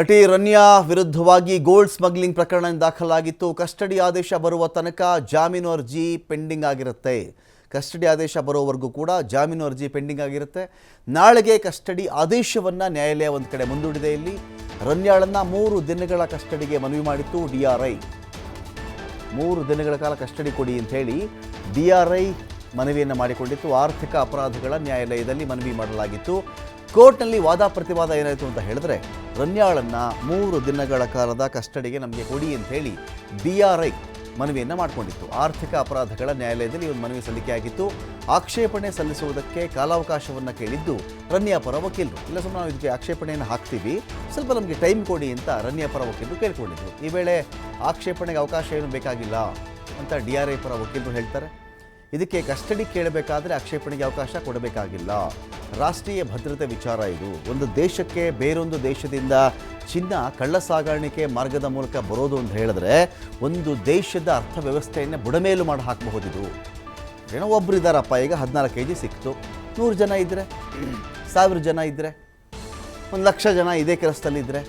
ನಟಿ ರನ್ಯಾ ವಿರುದ್ಧವಾಗಿ gold smuggling ಪ್ರಕರಣ ದಾಖಲಾಗಿತ್ತು. ಕಸ್ಟಡಿ ಆದೇಶ ಬರುವ ತನಕ ಜಾಮೀನು ಅರ್ಜಿ ಪೆಂಡಿಂಗ್ ಆಗಿರುತ್ತೆ. ಕಸ್ಟಡಿ ಆದೇಶ ಬರೋವರೆಗೂ ಕೂಡ ಜಾಮೀನು ಅರ್ಜಿ ಪೆಂಡಿಂಗ್ ಆಗಿರುತ್ತೆ. ನಾಳೆಗೆ ಕಸ್ಟಡಿ ಆದೇಶವನ್ನು ನ್ಯಾಯಾಲಯ ಒಂದು ಕಡೆ ಮುಂದೂಡಿದೆ. ಇಲ್ಲಿ ರನ್ಯಾಳನ್ನು ಮೂರು ದಿನಗಳ ಕಸ್ಟಡಿಗೆ ಮನವಿ ಮಾಡಿತ್ತು ಡಿ ಆರ್ ಐ. ಮೂರು ದಿನಗಳ ಕಾಲ ಕಸ್ಟಡಿ ಕೊಡಿ ಅಂತ ಹೇಳಿ ಡಿ ಆರ್ ಐ ಮನವಿಯನ್ನು ಮಾಡಿಕೊಂಡಿತ್ತು. ಆರ್ಥಿಕ ಅಪರಾಧಗಳ ನ್ಯಾಯಾಲಯದಲ್ಲಿ ಮನವಿ ಮಾಡಲಾಗಿತ್ತು. ಕೋರ್ಟ್ನಲ್ಲಿ ವಾದ ಪ್ರತಿವಾದ ಏನಾಯಿತು ಅಂತ ಹೇಳಿದ್ರೆ, ರನ್ಯಾಳನ್ನು ಮೂರು ದಿನಗಳ ಕಾಲದ ಕಸ್ಟಡಿಗೆ ನಮಗೆ ಕೊಡಿ ಅಂತ ಹೇಳಿ ಬಿ ಆರ್ ಐ ಮನವಿಯನ್ನು ಮಾಡಿಕೊಂಡಿತ್ತು. ಆರ್ಥಿಕ ಅಪರಾಧಗಳ ನ್ಯಾಯಾಲಯದಲ್ಲಿ ಒಂದು ಮನವಿ ಸಲ್ಲಿಕೆಯಾಗಿತ್ತು ಆಕ್ಷೇಪಣೆ ಸಲ್ಲಿಸುವುದಕ್ಕೆ ಕಾಲಾವಕಾಶವನ್ನು ಕೇಳಿದ್ದು ರನ್ಯಾ ಪರ ವಕೀಲರು. ಇಲ್ಲ ಸುಮ್ಮನೆ ನಾವು ಇದಕ್ಕೆ ಆಕ್ಷೇಪಣೆಯನ್ನು ಹಾಕ್ತೀವಿ. ಸ್ವಲ್ಪ ನಮಗೆ ಟೈಮ್ ಕೊಡಿ ಅಂತ ರನ್ಯಾ ಪರ ವಕೀಲರು ಕೇಳಿಕೊಂಡಿದ್ದರು ಈ ವೇಳೆ ಆಕ್ಷೇಪಣೆಗೆ ಅವಕಾಶ ಏನು ಬೇಕಾಗಿಲ್ಲ ಅಂತ ಡಿ ಆರ್ ಐ ಪರ ವಕೀಲರು ಹೇಳ್ತಾರೆ. ಇದಕ್ಕೆ ಕಸ್ಟಡಿ ಕೇಳಬೇಕಾದ್ರೆ ಆಕ್ಷೇಪಣೆಗೆ ಅವಕಾಶ ಕೊಡಬೇಕಾಗಿಲ್ಲ. ರಾಷ್ಟ್ರೀಯ ಭದ್ರತೆ ವಿಚಾರ ಇದು. ಒಂದು ದೇಶಕ್ಕೆ ಬೇರೊಂದು ದೇಶದಿಂದ ಚಿನ್ನ ಕಳ್ಳ ಸಾಗಾಣಿಕೆ ಮಾರ್ಗದ ಮೂಲಕ ಬರೋದು ಅಂತ ಹೇಳಿದ್ರೆ ಒಂದು ದೇಶದ ಅರ್ಥವ್ಯವಸ್ಥೆಯನ್ನು ಬುಡಮೇಲು ಮಾಡಿ ಹಾಕಬಹುದಿದು. ಏನೋ ಒಬ್ಬರು ಇದ್ದಾರಪ್ಪ ಈಗ ಹದಿನಾಲ್ಕು ಕೆ ಜಿ ಸಿಕ್ತು. ನೂರು ಜನ ಇದ್ದರೆ ಸಾವಿರ ಜನ ಇದ್ದರೆ ಒಂದು ಲಕ್ಷ ಜನ ಇದೇ ಕೆಲಸದಲ್ಲಿದ್ದರೆ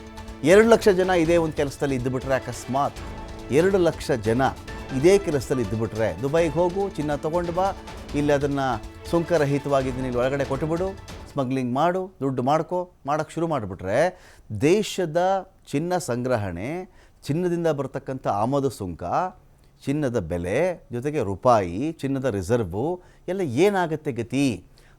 ಎರಡು ಲಕ್ಷ ಜನ ಇದೇ ಒಂದು ಕೆಲಸದಲ್ಲಿ ಇದ್ದುಬಿಟ್ರೆ ಅಕಸ್ಮಾತ್ ಎರಡು ಲಕ್ಷ ಜನ ಇದೇ ಕೆಲಸದಲ್ಲಿ ಇದ್ದುಬಿಟ್ರೆ ದುಬೈಗೆ ಹೋಗು, ಚಿನ್ನ ತೊಗೊಂಡು ಬಾ, ಇಲ್ಲಿ ಅದನ್ನು ಸುಂಕರಹಿತವಾಗಿದ್ದೀನಿ, ಇಲ್ಲಿ ಒಳಗಡೆ ಕೊಟ್ಟುಬಿಡು, ಸ್ಮಗ್ಲಿಂಗ್ ಮಾಡು, ದುಡ್ಡು ಮಾಡ್ಕೋ ಮಾಡೋಕ್ಕೆ ಶುರು ಮಾಡಿಬಿಟ್ರೆ ದೇಶದ ಚಿನ್ನ ಸಂಗ್ರಹಣೆ, ಚಿನ್ನದಿಂದ ಬರತಕ್ಕಂಥ ಆಮದು ಸುಂಕ, ಚಿನ್ನದ ಬೆಲೆ, ಜೊತೆಗೆ ರೂಪಾಯಿ, ಚಿನ್ನದ ರಿಸರ್ವು ಎಲ್ಲ ಏನಾಗುತ್ತೆ ಗತಿ?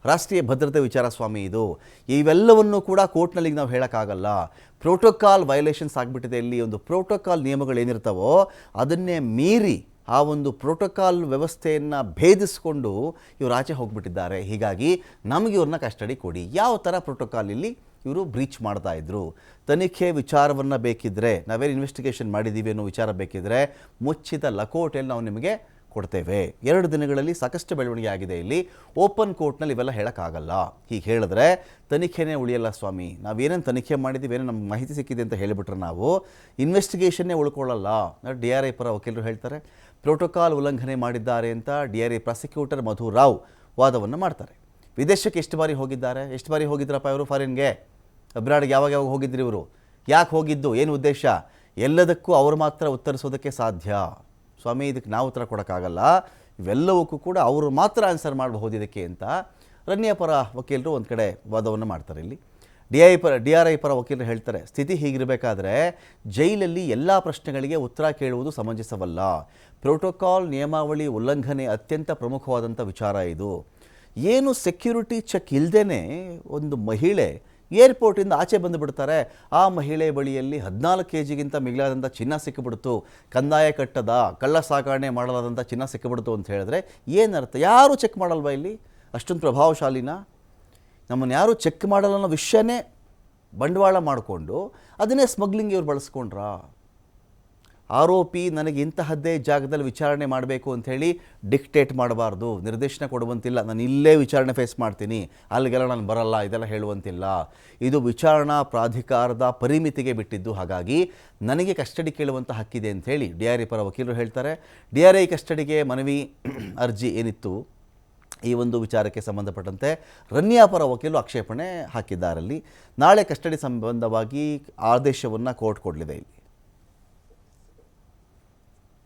ರಾಷ್ಟ್ರೀಯ ಭದ್ರತೆ ವಿಚಾರ ಸ್ವಾಮಿ ಇದು. ಇವೆಲ್ಲವನ್ನು ಕೂಡ ಕೋರ್ಟ್ನಲ್ಲಿ ನಾವು ಹೇಳೋಕ್ಕಾಗಲ್ಲ. ಪ್ರೋಟೋಕಾಲ್ ವೈಲೇಷನ್ಸ್ ಆಗಿಬಿಟ್ಟಿದೆ. ಇಲ್ಲಿ ಒಂದು ಪ್ರೋಟೋಕಾಲ್ ನಿಯಮಗಳು ನಿಯಮಗಳೇನಿರ್ತಾವೋ ಅದನ್ನೇ ಮೀರಿ ಆ ಒಂದು ಪ್ರೋಟೋಕಾಲ್ ವ್ಯವಸ್ಥೆಯನ್ನು ಭೇದಿಸ್ಕೊಂಡು ಇವರು ಆಚೆ ಹೋಗ್ಬಿಟ್ಟಿದ್ದಾರೆ. ಹೀಗಾಗಿ ನಮಗೆ ಇವ್ರನ್ನ ಕಸ್ಟಡಿ ಕೊಡಿ. ಯಾವ ಥರ ಪ್ರೋಟೋಕಾಲ್ ಇಲ್ಲಿ ಇವರು ಬ್ರೀಚ್ ಮಾಡ್ತಾ ಇದ್ರು. ತನಿಖೆ ವಿಚಾರವನ್ನು ಬೇಕಿದ್ದರೆ ನಾವೇನು ಇನ್ವೆಸ್ಟಿಗೇಷನ್ ಮಾಡಿದ್ದೀವಿ ಅನ್ನೋ ವಿಚಾರ ಬೇಕಿದ್ದರೆ ಮುಚ್ಚಿದ ಲಕೋಟೆಯಲ್ಲಿ ನಾವು ನಿಮಗೆ ಕೊಡ್ತೇವೆ. ಎರಡು ದಿನಗಳಲ್ಲಿ ಸಾಕಷ್ಟು ಬೆಳವಣಿಗೆ ಆಗಿದೆ ಇಲ್ಲಿ. ಓಪನ್ ಕೋರ್ಟ್ನಲ್ಲಿ ಇವೆಲ್ಲ ಹೇಳೋಕ್ಕಾಗಲ್ಲ. ಹೀಗೆ ಹೇಳಿದ್ರೆ, ತನಿಖೆನೇ ಉಳಿಯಲ್ಲ ಸ್ವಾಮಿ. ನಾವೇನೇನು ತನಿಖೆ ಮಾಡಿದ್ದೀವಿ ಏನೋ ನಮ್ಗೆ ಮಾಹಿತಿ ಸಿಕ್ಕಿದೆ ಅಂತ ಹೇಳಿಬಿಟ್ರೆ ನಾವು ಇನ್ವೆಸ್ಟಿಗೇಷನ್ನೇ ಉಳ್ಕೊಳ್ಳಲ್ಲ. ಡಿ ಆರ್ ಐ ಪರ ವಕೀಲರು ಹೇಳ್ತಾರೆ ಪ್ರೋಟೋಕಾಲ್ ಉಲ್ಲಂಘನೆ ಮಾಡಿದ್ದಾರೆ ಅಂತ D R I prosecutor Madhu Rao ವಾದವನ್ನು ಮಾಡ್ತಾರೆ. ವಿದೇಶಕ್ಕೆ ಎಷ್ಟು ಬಾರಿ ಹೋಗಿದ್ದಾರೆ? ಎಷ್ಟು ಬಾರಿ ಹೋಗಿದ್ರಪ್ಪ ಇವರು ಫಾರಿನ್ಗೆ ಅಬ್ರಾಡ್ಗೆ ಯಾವಾಗ ಯಾವಾಗ ಹೋಗಿದ್ರಿ ಇವರು? ಯಾಕೆ ಹೋಗಿದ್ದು? ಏನು ಉದ್ದೇಶ? ಎಲ್ಲದಕ್ಕೂ ಅವರು ಮಾತ್ರ ಉತ್ತರಿಸೋದಕ್ಕೆ ಸಾಧ್ಯ. ಸ್ವಾಮಿ, ಇದಕ್ಕೆ ನಾವು ಉತ್ತರ ಕೊಡೋಕ್ಕಾಗಲ್ಲ. ಇವೆಲ್ಲವಕ್ಕೂ ಕೂಡ ಅವರು ಮಾತ್ರ ಆನ್ಸರ್ ಮಾಡಬಹುದು ಇದಕ್ಕೆ ಅಂತ ರನ್ಯ ಪರ ವಕೀಲರು ಒಂದು ಕಡೆ ವಾದವನ್ನು ಮಾಡ್ತಾರೆ ಇಲ್ಲಿ. ಡಿ ಐ ಪರ, ಡಿ ಆರ್ ಐ ಪರ ವಕೀಲರು ಹೇಳ್ತಾರೆ, ಸ್ಥಿತಿ ಹೀಗಿರಬೇಕಾದ್ರೆ ಜೈಲಲ್ಲಿ ಎಲ್ಲ ಪ್ರಶ್ನೆಗಳಿಗೆ ಉತ್ತರ ಕೇಳುವುದು ಸಮಂಜಸವಲ್ಲ. ಪ್ರೋಟೋಕಾಲ್, ನಿಯಮಾವಳಿ, ಉಲ್ಲಂಘನೆ ಅತ್ಯಂತ ಪ್ರಮುಖವಾದಂಥ ವಿಚಾರ ಇದು. ಏನು ಸೆಕ್ಯೂರಿಟಿ ಚೆಕ್ ಇಲ್ಲದೇ ಒಂದು ಮಹಿಳೆ ಏರ್ಪೋರ್ಟಿಂದ ಆಚೆ ಬಂದುಬಿಡ್ತಾರೆ. ಆ ಮಹಿಳೆ ಬಳಿಯಲ್ಲಿ ಹದಿನಾಲ್ಕು ಕೆ ಜಿಗಿಂತ ಮಿಗಿಲಾದಂಥ ಚಿನ್ನ ಸಿಕ್ಕಿಬಿಡ್ತು. ಕಂದಾಯ ಕಟ್ಟದ, ಕಳ್ಳ ಸಾಗಣೆ ಮಾಡಲಾದಂಥ ಚಿನ್ನ ಸಿಕ್ಕಿಬಿಡ್ತು ಅಂತ ಹೇಳಿದ್ರೆ ಏನರ್ಥ ಯಾರೂ ಚೆಕ್ ಮಾಡಲ್ವಾ ಇಲ್ಲಿ? ಅಷ್ಟೊಂದು ಪ್ರಭಾವಶಾಲಿನ? ನಮ್ಮನ್ನು ಯಾರೂ ಚೆಕ್ ಮಾಡಲ್ಲ ಅನ್ನೋ ವಿಷಯನೇ ಬಂಡವಾಳ ಮಾಡಿಕೊಂಡು ಅದನ್ನೇ ಸ್ಮಗ್ಲಿಂಗ್ ಇವ್ರು ಬಳಸ್ಕೊಂಡ್ರಾ? ಆರೋಪಿ ನನಗೆ ಇಂತಹದ್ದೇ ಜಾಗದಲ್ಲಿ ವಿಚಾರಣೆ ಮಾಡಬೇಕು ಅಂಥೇಳಿ ಡಿಕ್ಟೇಟ್ ಮಾಡಬಾರ್ದು. ನಿರ್ದೇಶನ ಕೊಡುವಂತಿಲ್ಲ. ನಾನು ಇಲ್ಲೇ ವಿಚಾರಣೆ ಫೇಸ್ ಮಾಡ್ತೀನಿ. ಅಲ್ಲಿಗೆಲ್ಲ ನಾನು ಬರಲ್ಲ. ಇದೆಲ್ಲ ಹೇಳುವಂತಿಲ್ಲ. ಇದು ವಿಚಾರಣಾ ಪ್ರಾಧಿಕಾರದ ಪರಿಮಿತಿಗೆ ಬಿಟ್ಟಿದ್ದು. ಹಾಗಾಗಿ ನನಗೆ ಕಸ್ಟಡಿ ಕೇಳುವಂಥ ಹಕ್ಕಿದೆ ಅಂಥೇಳಿ ಡಿ ಆರ್ ಐ ಪರ ವಕೀಲರು ಹೇಳ್ತಾರೆ. ಡಿ ಆರ್ ಐ ಕಸ್ಟಡಿಗೆ ಮನವಿ ಅರ್ಜಿ ಏನಿತ್ತು? ಈ ಒಂದು ವಿಚಾರಕ್ಕೆ ಸಂಬಂಧಪಟ್ಟಂತೆ ರನ್ಯಾ ಪರ ವಕೀಲು ಆಕ್ಷೇಪಣೆ ಹಾಕಿದ್ದಾರಲ್ಲಿ. ನಾಳೆ ಕಸ್ಟಡಿ ಸಂಬಂಧವಾಗಿ ಆದೇಶವನ್ನು ಕೋರ್ಟ್ ಕೊಡಲಿದೆ ಇಲ್ಲಿ.